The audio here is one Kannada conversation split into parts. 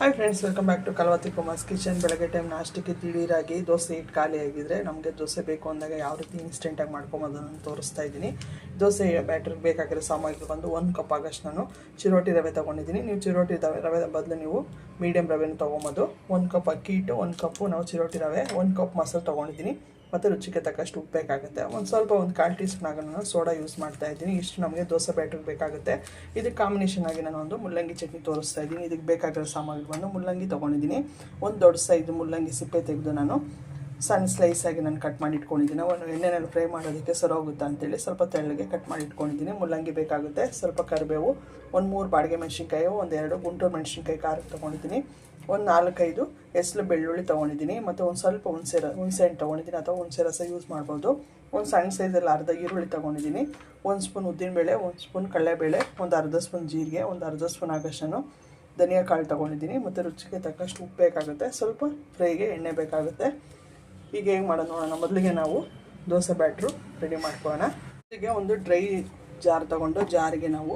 Hi friends welcome back to Kalavathi Kumar's kitchen ಬೆಳಗ್ಗೆ ಟೈಮ್ ನಾಷ್ಟಕ್ಕೆ ತಿಳಿರಾಗಿ ದೋಸೆ ಹಿಟ್ಟು ಖಾಲಿ ಆಗಿದ್ರೆ ನಮಗೆ ದೋಸೆ ಬೇಕು ಅಂದಾಗ ಯಾವ ರೀತಿ ಇನ್ಸ್ಟೆಂಟಾಗಿ ಮಾಡ್ಕೊಂಬೋದನ್ನು ತೋರಿಸ್ತಾ ಇದ್ದೀನಿ. ದೋಸೆ ಬ್ಯಾಟ್ರಿಗೆ ಬೇಕಾಗಿರೋ ಸಾಮಗ್ರಿ ಬಂದು ಒಂದು ಕಪ್ ಆಗಷ್ಟು ನಾನು ಚಿರೋಟಿ ರವೆ ತೊಗೊಂಡಿದ್ದೀನಿ. ನೀವು ಚಿರೋಟಿ ರವೆ ರವೆ ಬದಲು ನೀವು ಮೀಡಿಯಮ್ ರವೆನ ತೊಗೊಬೋದು. ಒಂದು ಕಪ್ ಅಕ್ಕಿ ಹಿಟ್ಟು, ಒಂದು ಕಪ್ಪು ನಾವು ಚಿರೋಟಿ ರವೆ, ಒಂದು ಕಪ್ ಮೊಸರು ತೊಗೊಂಡಿದ್ದೀನಿ. ಮತ್ತು ರುಚಿಗೆ ತಕ್ಕಷ್ಟು ಉಪ್ಪು ಬೇಕಾಗುತ್ತೆ. ಒಂದು ಸ್ವಲ್ಪ ಒಂದು ಕಾಲು ಟೀ ಸ್ಪೂನ್ ಸೋಡಾ ಯೂಸ್ ಮಾಡ್ತಾ ಇದ್ದೀನಿ. ಇಷ್ಟು ನಮಗೆ ದೋಸೆ ಬ್ಯಾಟ್ರಿಗೆ ಬೇಕಾಗುತ್ತೆ. ಇದಕ್ಕೆ ಕಾಂಬಿನೇಷನ್ ಆಗಿ ನಾನು ಒಂದು ಮುಲ್ಲಂಗಿ ಚಟ್ನಿ ತೋರಿಸ್ತಾ ಇದ್ದೀನಿ. ಇದಕ್ಕೆ ಬೇಕಾಗಿರೋ ಸಾಮಗ್ರಿ ಬಂದು ಮುಲ್ಲಂಗಿ ತೊಗೊಂಡಿದ್ದೀನಿ. ಒಂದು ದೊಡ್ಡ ಸೈಜ್ ಮುಲ್ಲಂಗಿ ಸಿಪ್ಪೆ ತೆಗೆದು ನಾನು ಸಣ್ಣ ಸ್ಲೈಸಾಗಿ ನಾನು ಕಟ್ ಮಾಡಿ ಇಟ್ಕೊಂಡಿದ್ದೀನಿ. ಒಂದು ಎಣ್ಣೆನಲ್ಲಿ ಫ್ರೈ ಮಾಡೋದಕ್ಕೆ ಸರೋಗುತ್ತಾ ಅಂತೇಳಿ ಸ್ವಲ್ಪ ತೆಳ್ಳಗೆ ಕಟ್ ಮಾಡಿ ಇಟ್ಕೊಂಡಿದ್ದೀನಿ. ಮುಲ್ಲಂಗಿ ಬೇಕಾಗುತ್ತೆ. ಸ್ವಲ್ಪ ಕರಿಬೇವು, ಒಂದು ಮೂರು ಬಾಡಿಗೆ ಮೆಣಸಿನ್ಕಾಯಿ ಒಂದೆರಡು ಗುಂಟೂರು ಮೆಣಸಿನ್ಕಾಯಿ ಖಾರ ತೊಗೊಂಡಿದ್ದೀನಿ. ಒಂದು ನಾಲ್ಕೈದು ಎಸ್ಲು ಬೆಳ್ಳುಳ್ಳಿ ತೊಗೊಂಡಿದ್ದೀನಿ. ಮತ್ತು ಒಂದು ಸ್ವಲ್ಪ ಹುಣಸೆ ಹುಣಸೆ ಹಣ್ಣು ತೊಗೊಂಡಿದ್ದೀನಿ ಅಥವಾ ಹುಣಸೆ ರಸ ಯೂಸ್ ಮಾಡ್ಬೋದು. ಒಂದು ಸಣ್ಣ ಸೈಜಲ್ಲಿ ಅರ್ಧ ಈರುಳ್ಳಿ ತೊಗೊಂಡಿದ್ದೀನಿ. ಒಂದು ಸ್ಪೂನ್ ಉದ್ದಿನಬೇಳೆ, ಒಂದು ಸ್ಪೂನ್ ಕಡಲೆಬೇಳೆ, ಒಂದು ಅರ್ಧ ಸ್ಪೂನ್ ಜೀರಿಗೆ, ಒಂದು ಅರ್ಧ ಸ್ಪೂನ್ ಆಗಷ್ಟನ್ನು ಧನಿಯಾ ಕಾಳು ತೊಗೊಂಡಿದ್ದೀನಿ. ಮತ್ತು ರುಚಿಗೆ ತಕ್ಕಷ್ಟು ಉಪ್ಪು ಬೇಕಾಗುತ್ತೆ. ಸ್ವಲ್ಪ ಫ್ರೈಗೆ ಎಣ್ಣೆ ಬೇಕಾಗುತ್ತೆ. ಈಗ ಹೇಗೆ ಮಾಡೋದು ನೋಡೋಣ. ಮೊದಲಿಗೆ ನಾವು ದೋಸೆ ಬ್ಯಾಟ್ರು ರೆಡಿ ಮಾಡ್ಕೊಳ್ಳೋಣ. ಈಗ ಒಂದು ಡ್ರೈ ಜಾರ್ ತಗೊಂಡು ಜಾರಿಗೆ ನಾವು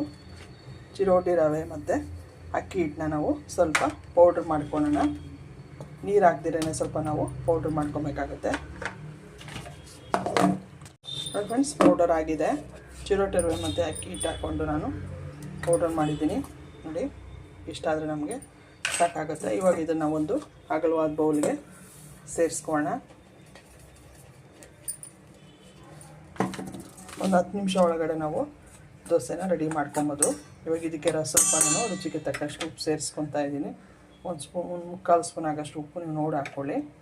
ಚಿರೋಟಿ ರವೆ ಮತ್ತು ಅಕ್ಕಿ ಹಿಟ್ಟನ್ನ ನಾವು ಸ್ವಲ್ಪ ಪೌಡ್ರ್ ಮಾಡ್ಕೊಳ್ಳೋಣ. ನೀರು ಹಾಕ್ದಿರೇ ಸ್ವಲ್ಪ ನಾವು ಪೌಡ್ರ್ ಮಾಡ್ಕೊಬೇಕಾಗುತ್ತೆ. ಫ್ರೆಂಡ್ಸ್ ಪೌಡರ್ ಆಗಿದೆ. ಚಿರೋಟಿ ರವೆ ಮತ್ತು ಅಕ್ಕಿ ಹಿಟ್ಟು ಹಾಕ್ಕೊಂಡು ನಾನು ಪೌಡರ್ ಮಾಡಿದ್ದೀನಿ. ನೋಡಿ ಇಷ್ಟಾದರೆ ನಮಗೆ ಸಾಕಾಗುತ್ತೆ. ಇವಾಗ ಇದನ್ನು ಒಂದು ಅಗಲವಾದ ಬೌಲ್ಗೆ ಸೇರಿಸ್ಕೊಳ್ಳೋಣ. ಒಂದು ಹತ್ತು ನಿಮಿಷ ಒಳಗಡೆ ನಾವು ದೋಸೆನ ರೆಡಿ ಮಾಡ್ಕೊಬೋದು. ಇವಾಗ ಇದಕ್ಕೆ ರ- ಸ್ವಲ್ಪ ನಾನು ರುಚಿಗೆ ತಕ್ಕಷ್ಟು ಉಪ್ಪು ಸೇರಿಸ್ಕೊತಾ ಇದ್ದೀನಿ. ಒಂದು ಸ್ಪೂನ್ ಮುಕ್ಕಾಲು ಸ್ಪೂನ್ ಆಗೋಷ್ಟು ಉಪ್ಪು ನೀವು ನೋಡಿ ಹಾಕ್ಕೊಳ್ಳಿ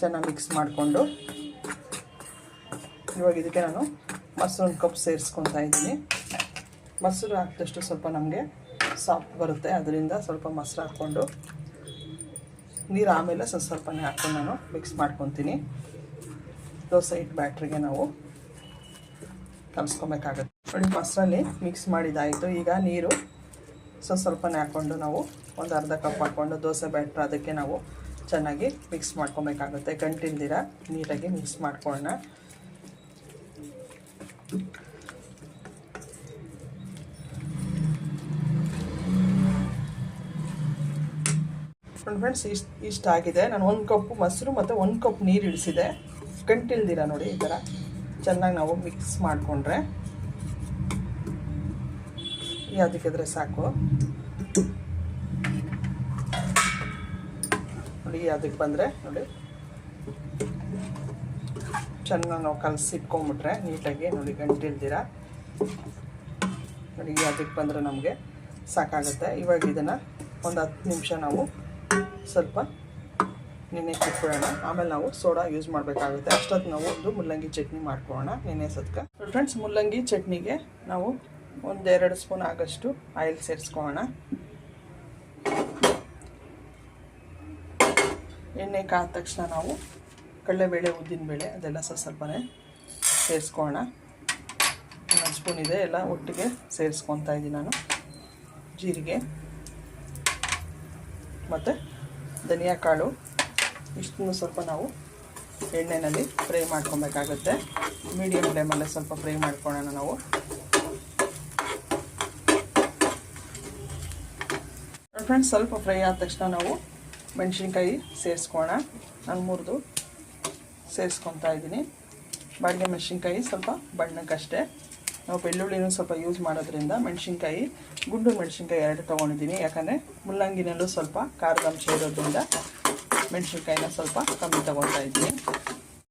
ಚೆನ್ನಾಗಿ ಮಿಕ್ಸ್ ಮಾಡಿಕೊಂಡು. ಇವಾಗ ಇದಕ್ಕೆ ನಾನು ಮೊಸರು ಒಂದು ಕಪ್ ಸೇರಿಸ್ಕೊತಾ ಇದ್ದೀನಿ. ಮೊಸರು ಹಾಕಿದಷ್ಟು ಸ್ವಲ್ಪ ನಮಗೆ ಸಾಫ್ಟ್ ಬರುತ್ತೆ. ಅದರಿಂದ ಸ್ವಲ್ಪ ಮೊಸರು ಹಾಕ್ಕೊಂಡು, ನೀರು ಆಮೇಲೆ ಸ್ವಲ್ಪ ಸ್ವಲ್ಪನೇ ಹಾಕ್ಕೊಂಡು ನಾನು ಮಿಕ್ಸ್ ಮಾಡ್ಕೊತೀನಿ. ದೋಸೆ ಹಿಟ್ಟು ಬ್ಯಾಟ್ರಿಗೆ ನಾವು. ಕಲಿಸ್ಕೊಬೇಕಾಗತ್ತೆ ನೋಡಿ ಮೊಸರಲ್ಲಿ ಮಿಕ್ಸ್ ಮಾಡಿದಾಯಿತು ಈಗ ನೀರು ಸ್ವಲ್ಪ ಸ್ವಲ್ಪನೇ ಹಾಕ್ಕೊಂಡು ನಾವು ಒಂದು ಅರ್ಧ ಕಪ್ ಹಾಕ್ಕೊಂಡು ದೋಸೆ ಬ್ಯಾಟ್ರ್ ಅದಕ್ಕೆ ನಾವು ಚೆನ್ನಾಗಿ ಮಿಕ್ಸ್ ಮಾಡ್ಕೊಬೇಕಾಗುತ್ತೆ. ಗಂಟಿಲ್ದಿರ ನೀಟಾಗಿ ಮಿಕ್ಸ್ ಮಾಡ್ಕೊಳ್ಳೋಣ. ಫ್ರೆಂಡ್ಸ್ ಇಷ್ಟು ಇಷ್ಟ ಆಗಿದೆ ನಾನು ಒಂದು ಕಪ್ ಮೊಸರು ಮತ್ತು ಒಂದು ಕಪ್ ನೀರು ಇಳಿಸಿದೆ. ಗಂಟಿಲ್ದಿರ ನೋಡಿ ಈ ಥರ ಚೆನ್ನಾಗಿ ನಾವು ಮಿಕ್ಸ್ ಮಾಡಿಕೊಂಡ್ರೆ ಯಾವುದಕ್ಕಿದ್ರೆ ಸಾಕು. ನೋಡಿ ಅದಕ್ಕೆ ಬಂದರೆ ನೋಡಿ. ಚೆನ್ನಾಗಿ ನಾವು ಕಲಸಿಟ್ಕೊಂಬಿಟ್ರೆ ನೀಟಾಗಿ ನೋಡಿ ಗಂಟಿಲ್ದಿರ. ನೋಡಿ ಅದಕ್ಕೆ ಬಂದರೆ ನಮಗೆ ಸಾಕಾಗುತ್ತೆ. ಇವಾಗ ಇದನ್ನು ಒಂದು ಹತ್ತು ನಿಮಿಷ ನಾವು ಸ್ವಲ್ಪ ನೆನೆ ಇಟ್ಬಿಡೋಣ ಆಮೇಲೆ ನಾವು ಸೋಡಾ ಯೂಸ್ ಮಾಡಬೇಕಾಗುತ್ತೆ. ಅಷ್ಟೊತ್ತು ನಾವು ಒಂದು ಮುಲ್ಲಂಗಿ ಚಟ್ನಿ ಮಾಡ್ಕೊಳ್ಳೋಣ ನೆನೆ ಸದ್ಕ. ಫ್ರೆಂಡ್ಸ್ ಮುಲ್ಲಂಗಿ ಚಟ್ನಿಗೆ ನಾವು ಒಂದೆರಡು ಸ್ಪೂನ್ ಆಗಷ್ಟು ಆಯಿಲ್ ಸೇರಿಸ್ಕೊಳ್ಳೋಣ. ಎಣ್ಣೆ ಕಾದ ತಕ್ಷಣ ನಾವು ಕಡಲೆಬೇಳೆ ಉದ್ದಿನಬೇಳೆ ಅದೆಲ್ಲ ಸ್ವಲ್ಪ ಸ್ವಲ್ಪನೇ ಸೇರಿಸ್ಕೊಳ್ಳೋಣ. ಒಂದು ಸ್ಪೂನ್ ಇದೆ, ಎಲ್ಲ ಒಟ್ಟಿಗೆ ಸೇರಿಸ್ಕೊತಾ ಇದ್ದೀನಿ ನಾನು. ಜೀರಿಗೆ. ಮತ್ತು ಧನಿಯಾ ಕಾಳು. ಇಷ್ಟನ್ನು ಸ್ವಲ್ಪ ನಾವು ಎಣ್ಣೆಯಲ್ಲಿ ಫ್ರೈ ಮಾಡ್ಕೊಬೇಕಾಗುತ್ತೆ. ಮೀಡಿಯಮ್ ಫ್ಲೇಮಲ್ಲೇ ಸ್ವಲ್ಪ ಫ್ರೈ ಮಾಡ್ಕೊಳ್ಳೋಣ ನಾವು. ಫ್ರೆಂಡ್ಸ್, ಸ್ವಲ್ಪ ಫ್ರೈ ಆದ ತಕ್ಷಣ ನಾವು ಮೆಣಸಿನ್ಕಾಯಿ ಸೇರಿಸ್ಕೊಳ್ಳೋಣ ನಾನು ಮುರಿದು ಸೇರಿಸ್ಕೊತಾ ಇದ್ದೀನಿ. ಬಾಡಿಗೆ ಮೆಣಸಿನ್ಕಾಯಿ ಸ್ವಲ್ಪ ಬಣ್ಣಕ್ಕಷ್ಟೇ. ನಾವು ಬೆಳ್ಳುಳ್ಳಿನೂ ಸ್ವಲ್ಪ ಯೂಸ್ ಮಾಡೋದ್ರಿಂದ ಮೆಣಸಿನ್ಕಾಯಿ, ಗುಂಡು ಮೆಣಸಿನ್ಕಾಯಿ ಎರಡು ತೊಗೊಂಡಿದ್ದೀನಿ. ಯಾಕಂದರೆ ಮುಲ್ಲಂಗಿನಲ್ಲೂ ಸ್ವಲ್ಪ ಖಾರದ ಅಂಶ ಇರೋದ್ರಿಂದ ಮೆಣಸಿನ್ಕಾಯಿನ ಸ್ವಲ್ಪ ಕಮ್ಮಿ ತಗೊಳ್ತಾ ಇದ್ದೀನಿ.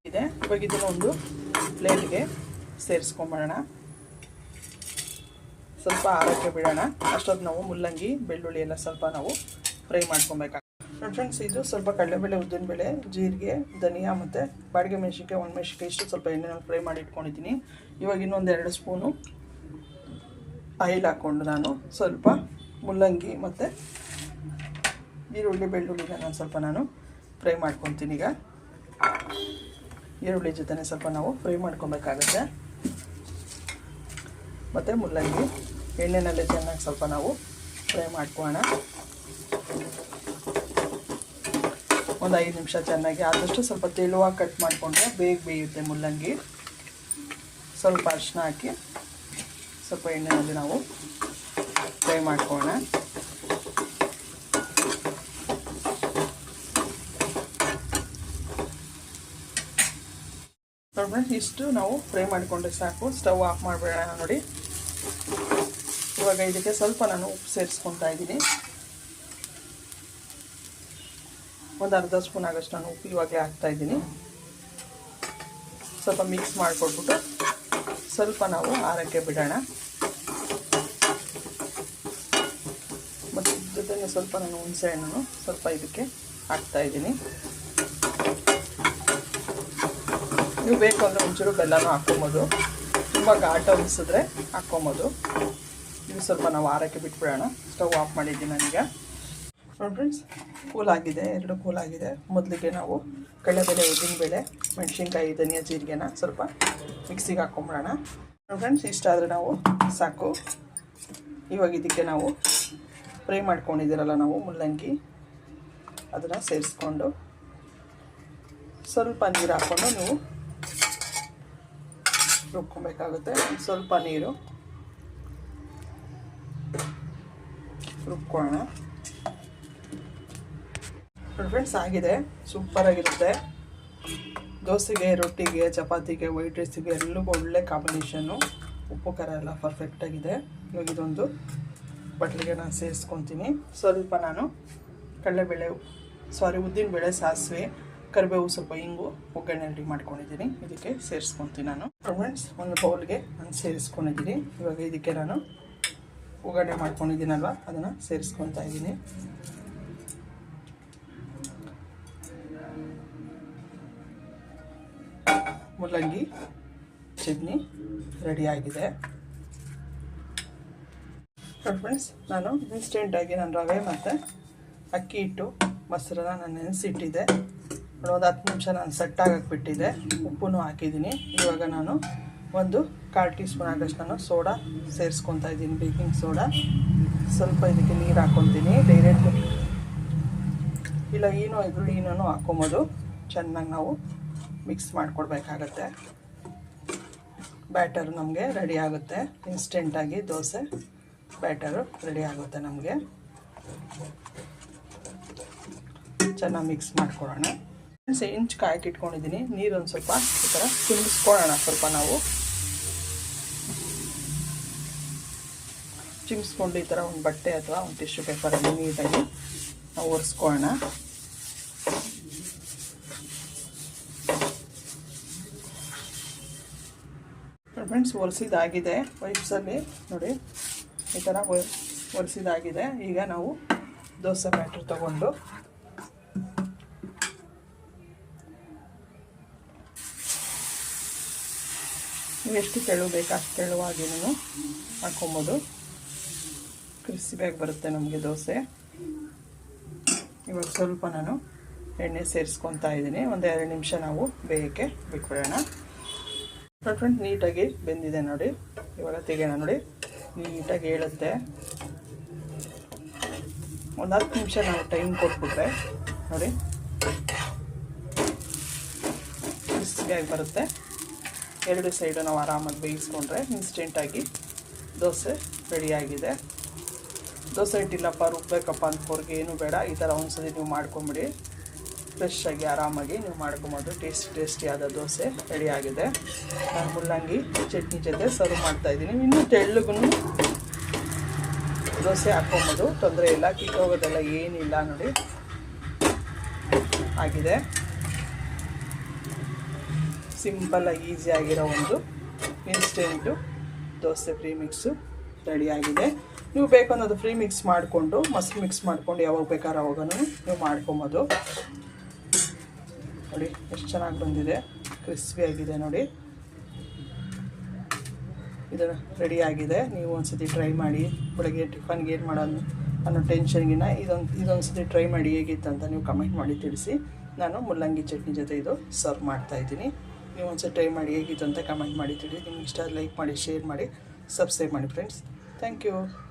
ಇದೆ. ಇವಾಗ ಇದನ್ನ ಒಂದು ಪ್ಲೇಟ್ಗೆ ಸೇರಿಸ್ಕೊಂಬಿಡೋಣ ಸ್ವಲ್ಪ ಆರೋಗ್ಯ ಬಿಡೋಣ. ಅಷ್ಟೊತ್ತು ನಾವು ಮುಲ್ಲಂಗಿ, ಬೆಳ್ಳುಳ್ಳಿ ಎಲ್ಲ ಸ್ವಲ್ಪ ನಾವು ಫ್ರೈ ಮಾಡ್ಕೊಬೇಕಾಗ್ತದೆ ಫ್ರೆಂಡ್ಸ್, ಇದು ಸ್ವಲ್ಪ ಕಡಲೆಬೇಳೆ ಉದ್ದಿನಬೇಳೆ ಜೀರಿಗೆ, ಧನಿಯಾ ಮತ್ತು ಬಾಡಿಗೆ ಮೆಣಸಿನ್ಕಾಯಿ ಒಂದು ಮೆಣಸಿನ್ಕಾಯಿ ಇಷ್ಟು ಸ್ವಲ್ಪ ಎಣ್ಣೆನಲ್ಲಿ ಫ್ರೈ ಮಾಡಿ ಇಟ್ಕೊಂಡಿದ್ದೀನಿ. ಇವಾಗ ಇನ್ನೊಂದು ಎರಡು ಸ್ಪೂನು ಆಯಿಲ್ ಹಾಕ್ಕೊಂಡು ನಾನು ಸ್ವಲ್ಪ ಮುಲ್ಲಂಗಿ ಮತ್ತು ಈರುಳ್ಳಿ, ಬೆಳ್ಳುಳ್ಳಿನ ನಾನು ಸ್ವಲ್ಪ ನಾನು ಫ್ರೈ ಮಾಡ್ಕೊತೀನಿ ಈಗ. ಈರುಳ್ಳಿ ಜೊತೆ ಸ್ವಲ್ಪ ನಾವು ಫ್ರೈ ಮಾಡ್ಕೊಬೇಕಾಗುತ್ತೆ. ಮತ್ತು ಮುಲ್ಲಂಗಿ, ಎಣ್ಣೆನಲ್ಲಿ ಚೆನ್ನಾಗಿ ಸ್ವಲ್ಪ ನಾವು ಫ್ರೈ ಮಾಡ್ಕೋಣ ಒಂದು ಐದು ನಿಮಿಷ ಚೆನ್ನಾಗಿ ಆದಷ್ಟು ಸ್ವಲ್ಪ ತೆಳುವಾಗಿ ಕಟ್ ಮಾಡಿಕೊಂಡ್ರೆ ಬೇಗ ಬೇಯುತ್ತೆ ಮುಲ್ಲಂಗಿ. ಸ್ವಲ್ಪ ಅರಿಶಿನ ಹಾಕಿ ಸ್ವಲ್ಪ ಎಣ್ಣೆನಲ್ಲಿ ನಾವು ಫ್ರೈ ಮಾಡ್ಕೊಳ್ಳೋಣ ಫ್ರೆಂಡ್ಸ್ ಇಷ್ಟು ನಾವು ಫ್ರೈ ಮಾಡಿಕೊಂಡ್ರೆ ಸಾಕು. ಸ್ಟವ್ ಆಫ್ ಮಾಡಬೇಡ ನೋಡಿ. ಇವಾಗ ಇದಕ್ಕೆ ಸ್ವಲ್ಪ ನಾನು ಉಪ್ಪು ಸೇರಿಸ್ಕೊತಾ ಇದ್ದೀನಿ. ಒಂದು ಅರ್ಧ ಸ್ಪೂನ್ ಆಗೋಷ್ಟು ನಾನು ಉಪ್ಪು ಇವಾಗಲೇ ಹಾಕ್ತಾ ಇದ್ದೀನಿ. ಸ್ವಲ್ಪ ಮಿಕ್ಸ್ ಮಾಡಿಕೊಟ್ಬಿಟ್ಟು ಸ್ವಲ್ಪ ನಾವು ಆರಕ್ಕೆ ಬಿಡೋಣ. ಮತ್ತು ಜೊತೆಗೆ ಸ್ವಲ್ಪ ನಾನು ಹುಣಸೆ ಹಣ್ಣು ಸ್ವಲ್ಪ ಇದಕ್ಕೆ ಹಾಕ್ತಾ ಇದ್ದೀನಿ. ನೀವು ಬೇಕು ಅಂದರೆ ಒಂಚೂರು ಬೆಲ್ಲನೂ ಹಾಕ್ಕೊಬೋದು. ತುಂಬ ಘಾಟ ಅನಿಸಿದ್ರೆ ಹಾಕ್ಕೊಬೋದು. ಇದು ಸ್ವಲ್ಪ ನಾವು ಆರಕ್ಕೆ ಬಿಟ್ಬಿಡೋಣ. ಸ್ಟವ್ ಆಫ್ ಮಾಡಿದ್ದೀನಿ ನನಗೆ. ನೋಡಿ ಫ್ರೆಂಡ್ಸ್ ಕೂಲ್ ಆಗಿದೆ ಎರಡು ಕೂಲ್ ಆಗಿದೆ ಮೊದಲಿಗೆ ನಾವು ಕಡಲೆಬೇಳೆ, ಉದ್ದಿನಬೇಳೆ, ಮೆಣಸಿನ್ಕಾಯಿ, ಧನಿಯಾ, ಜೀರಿಗೆನ ಸ್ವಲ್ಪ ಮಿಕ್ಸಿಗೆ ಹಾಕ್ಕೊಂಬಿಡೋಣ. ನೋಡಿ ಫ್ರೆಂಡ್ಸ್ ಇಷ್ಟಾದರೆ ನಾವು ಸಾಕು. ಇವಾಗ ಇದಕ್ಕೆ ನಾವು ಫ್ರೈ ಮಾಡ್ಕೊಂಡಿದ್ದೀರಲ್ಲ ನಾವು ಮುಲ್ಲಂಗಿ, ಅದನ್ನು ಸೇರಿಸ್ಕೊಂಡು ಸ್ವಲ್ಪ ನೀರು ಹಾಕ್ಕೊಂಡು ನೀವು ರುಬ್ಕೊಬೇಕಾಗುತ್ತೆ. ಸ್ವಲ್ಪ ನೀರು. ರುಬ್ಕೊಳ್ಳೋಣ. ಫ್ರೆಂಡ್ಸ್ ಆಗಿದೆ. ಸೂಪರಾಗಿರುತ್ತೆ ದೋಸೆಗೆ, ರೊಟ್ಟಿಗೆ, ಚಪಾತಿಗೆ ವೈಟ್ ರೈಸಿಗೆ ಎಲ್ಲವೂ ಒಳ್ಳೆ ಕಾಂಬಿನೇಷನ್ನು ಉಪ್ಪು, ಖಾರ ಎಲ್ಲ ಪರ್ಫೆಕ್ಟಾಗಿದೆ ಇವಾಗ ಇದೊಂದು ಬಟ್ಲಿಗೆ ನಾನು ಸೇರಿಸ್ಕೊತೀನಿ. ಸ್ವಲ್ಪ ನಾನು ಕಡಲೆಬೇಳೆ ಸಾರಿ ಉದ್ದಿನಬೇಳೆ ಸಾಸಿವೆ ಕರಿಬೇವು ಸ್ವಲ್ಪ ಹಿಂಗು ಒಗ್ಗರಣೆ ರೆಡಿ ಮಾಡ್ಕೊಂಡಿದ್ದೀನಿ. ಇದಕ್ಕೆ ಸೇರಿಸ್ಕೊತೀನಿ ನಾನು. ಫ್ರೆಂಡ್ಸ್ ಒಂದು ಬೌಲ್ಗೆ ನಾನು ಸೇರಿಸ್ಕೊಂಡಿದ್ದೀನಿ. ಇವಾಗ ಇದಕ್ಕೆ ನಾನು ಒಗ್ಗರಣೆ ಮಾಡ್ಕೊಂಡಿದ್ದೀನಲ್ವ? ಅದನ್ನು ಸೇರಿಸ್ಕೊತಾ ಇದ್ದೀನಿ. ಮುಲ್ಲಂಗಿ, ಚಟ್ನಿ ರೆಡಿಯಾಗಿದೆ ಫ್ರೆಂಡ್ಸ್ ನಾನು ಇನ್ಸ್ಟೆಂಟಾಗಿ ನಾನು ರವೆ ಮತ್ತು ಅಕ್ಕಿ ಹಿಟ್ಟು, ಮೊಸರನ್ನ ನಾನು ನೆನೆಸಿಟ್ಟಿದ್ದೆ. ಒಂದು ಹತ್ತು ನಿಮಿಷ ನಾನು ಸೆಟ್ ಆಗಕ್ಕೆ ಬಿಟ್ಟಿದ್ದೆ. ಉಪ್ಪು ಹಾಕಿದ್ದೀನಿ. ಇವಾಗ ನಾನು ಒಂದು ಕಾಲು ಟೀ ಸ್ಪೂನ್ ಆಗೋಷ್ಟು ನಾನು ಸೋಡಾ ಸೇರಿಸ್ಕೊತಾ ಇದ್ದೀನಿ, ಬೇಕಿಂಗ್ ಸೋಡಾ. ಸ್ವಲ್ಪ ಇದಕ್ಕೆ ನೀರು ಹಾಕ್ಕೊತೀನಿ ಡೈರೆಕ್ಟ್ ಇಲ್ಲ ಏನೋ ಇದ್ರು ಏನೋ ಹಾಕ್ಕೊಂಬೋದು. ಚೆನ್ನಾಗಿ ನಾವು ಮಿಕ್ಸ್ ಮಾಡಿಕೊಡ್ಬೇಕಾಗತ್ತೆ. ಬ್ಯಾಟರ್ ನಮಗೆ ರೆಡಿ ಆಗುತ್ತೆ. ಇನ್ಸ್ಟೆಂಟಾಗಿ ದೋಸೆ ಬ್ಯಾಟರು ರೆಡಿ ಆಗುತ್ತೆ ನಮಗೆ. ಚೆನ್ನಾಗಿ ಮಿಕ್ಸ್ ಮಾಡ್ಕೊಳ್ಳೋಣ ಇಂಚ್ ಕಾಯಕ್ಕೆ ಇಟ್ಕೊಂಡಿದ್ದೀನಿ. ನೀರು ಒಂದು ಸ್ವಲ್ಪ ಈ ಥರ ಚಿಮ್ಸ್ಕೊಳ್ಳೋಣ ಸ್ವಲ್ಪ ನಾವು. ಚಿಮ್ಸ್ಕೊಂಡು ಈ ಥರ ಒಂದು ಬಟ್ಟೆ ಅಥವಾ ಒಂದು ಟಿಶ್ಯೂ ಪೇಪರಲ್ಲಿ ನೀಟಾಗಿ ನಾವು ಒರೆಸ್ಕೊಳ್ಳೋಣ. ಫ್ರೆಂಡ್ಸ್ ಒರೆಸಿದಾಗಿದೆ. ವೈಪ್ಸಲ್ಲಿ ನೋಡಿ, ಈ ಥರ ಒರೆಸಿದಾಗಿದೆ. ಈಗ ನಾವು ದೋಸೆ ಬ್ಯಾಟ್ರ್ ತಗೊಂಡು ನೀವು ಎಷ್ಟು ತೆಳು ಬೇಕು ಅಷ್ಟು ತೆಳುವಾಗಿ ನಾನು ಹಾಕ್ಕೊಬೋದು. ಕ್ರಿಸ್ಪಿಯಾಗಿ ಬರುತ್ತೆ ನಮಗೆ ದೋಸೆ. ಇವಾಗ ಸ್ವಲ್ಪ ನಾನು ಎಣ್ಣೆ ಸೇರಿಸ್ಕೊತಾ ಇದ್ದೀನಿ. ಒಂದು ಎರಡು ನಿಮಿಷ ನಾವು ಬೇಯಕ್ಕೆ ಬಿಟ್ಬಿಡೋಣ. ಫ್ರೆಂಡ್ ನೀಟಾಗಿ ಬೆಂದಿದೆ ನೋಡಿ. ಇವಾಗ ತೆಗೆಯೋಣ ನೋಡಿ. ನೀಟಾಗಿ ಹೇಳುತ್ತೆ. ಒಂದು ಹತ್ತು ನಿಮಿಷ ನಾವು ಟೈಮ್ ಕೊಟ್ಬಿಟ್ರೆ ನೋಡಿ. ಕ್ರಿಸ್ಪಿಯಾಗಿ ಬರುತ್ತೆ. ಎರಡು ಸೈಡು ನಾವು ಆರಾಮಾಗಿ ಬೇಯಿಸ್ಕೊಂಡ್ರೆ ಇನ್ಸ್ಟೆಂಟಾಗಿ ದೋಸೆ ರೆಡಿಯಾಗಿದೆ ದೋಸೆ ಇಟ್ಟಿಲ್ಲಪ್ಪ, ರುಬ್ಬೇಕಪ್ಪ ಅಂದ್ಕೋರ್ಗೆ ಏನು ಬೇಡ. ಈ ಥರ ಒಂದ್ಸತಿ ನೀವು ಮಾಡ್ಕೊಂಬಿಡಿ. ಫ್ರೆಶ್ಶಾಗಿ ಆರಾಮಾಗಿ ನೀವು ಮಾಡ್ಕೊಬೋದು. ಟೇಸ್ಟಿ ಟೇಸ್ಟಿಯಾದ ದೋಸೆ ರೆಡಿಯಾಗಿದೆ ನಾನು ಮುಲ್ಲಂಗಿ ಚಟ್ನಿ ಜೊತೆ ಸರ್ವ್ ಮಾಡ್ತಾಯಿದ್ದೀನಿ ಇನ್ನೂ ತೆಳ್ಳಗೂ ದೋಸೆ ಹಾಕ್ಕೊಂಬೋದು. ತೊಂದರೆ ಇಲ್ಲ. ಕಿತ್ತೋಗೋದೆಲ್ಲ ಏನಿಲ್ಲ ನೋಡಿ. ಆಗಿದೆ. ಸಿಂಪಲ್ಲಾಗಿ ಆಗಿರೋ ಒಂದು ಇನ್ಸ್ಟೆಂಟು ದೋಸೆ ಫ್ರೀ ಮಿಕ್ಸು ರೆಡಿಯಾಗಿದೆ ನೀವು ಬೇಕು ಅನ್ನೋದು ಫ್ರೀ ಮಿಕ್ಸ್ ಮಾಡಿಕೊಂಡು ಮಸ್ತ್ ಮಿಕ್ಸ್ ಮಾಡ್ಕೊಂಡು ಯಾವಾಗ ಬೇಕಾದ್ರೆ ಅವಾಗ ನೀವು ಮಾಡ್ಕೊಬೋದು. ನೋಡಿ, ಎಷ್ಟು ಚೆನ್ನಾಗಿ ಬಂದಿದೆ. ಕ್ರಿಸ್ಪಿಯಾಗಿದೆ ನೋಡಿ. ಇದು ರೆಡಿಯಾಗಿದೆ ನೀವು ಒಂದ್ಸತಿ ಟ್ರೈ ಮಾಡಿ ಬೆಳಗ್ಗೆ ಟಿಫನ್ಗೆ ಏನು ಮಾಡೋದು ಅನ್ನೋ ಟೆನ್ಷನ್ಗಿನ ಇದೊಂದು ಇದೊಂದು ಸತಿ ಟ್ರೈ ಮಾಡಿ ಹೇಗಿತ್ತು ಅಂತ ನೀವು ಕಮೆಂಟ್ ಮಾಡಿ ತಿಳಿಸಿ. ನಾನು ಮುಲ್ಲಂಗಿ ಚಟ್ನಿ ಜೊತೆ ಇದು ಸರ್ವ್ ಮಾಡ್ತಾಯಿದ್ದೀನಿ ನೀವು ಒಂದ್ಸತಿ ಟ್ರೈ ಮಾಡಿ ಹೇಗಿತ್ತು ಅಂತ ಕಮೆಂಟ್ ಮಾಡಿ ತಿಳಿ ನಿಮ್ಗೆ ಇಷ್ಟ ಲೈಕ್ ಮಾಡಿ ಶೇರ್ ಮಾಡಿ ಸಬ್ಸ್ಕ್ರೈಬ್ ಮಾಡಿ ಫ್ರೆಂಡ್ಸ್ ಥ್ಯಾಂಕ್ ಯು